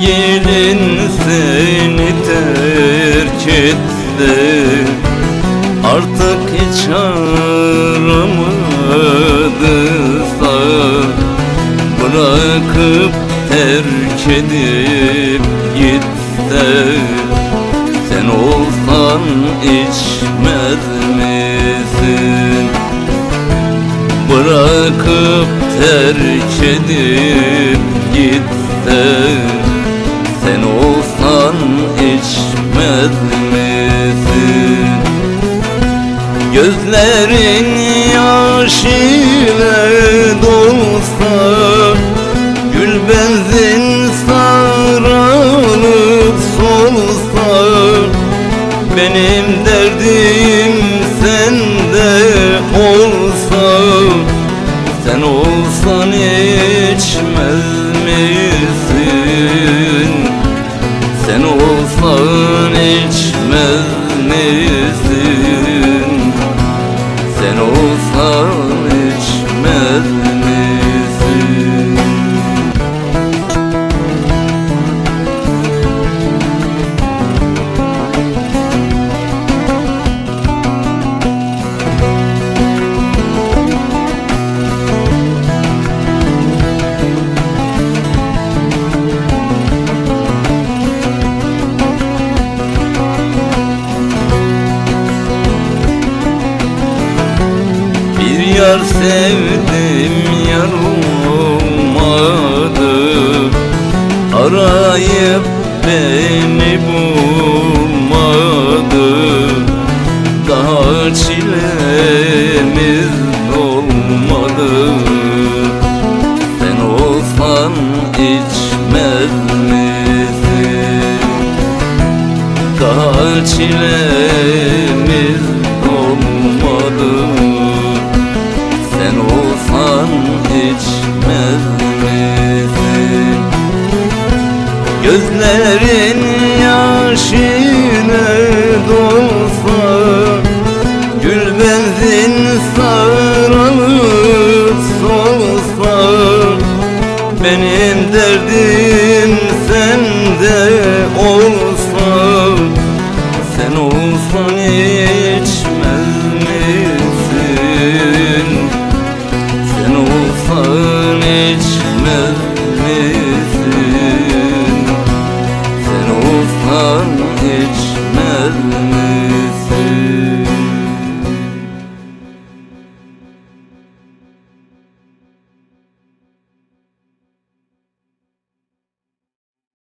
sevgilin seni terk etti Artık hiç aramadıysa Bırakıp terk edip gitti Sen olsan içmez misin? Bırakıp terk edip gitti Gözlerin yaş ile dolsa Gül benzin sararıp solsa Benim derdim sende olsa Sen olsan içmez misin? Sen olsan içmez misin? Yar sevdim yar olmadı. Arayıp beni bulmadı. Daha çilemiz dolmadı Sen olsan içmez misin? Daha çilemiz Gözlerin yaşını dolsa Gül benzin sarılıp solsa Benim derdim sende olsa Sen olsan hiç lado.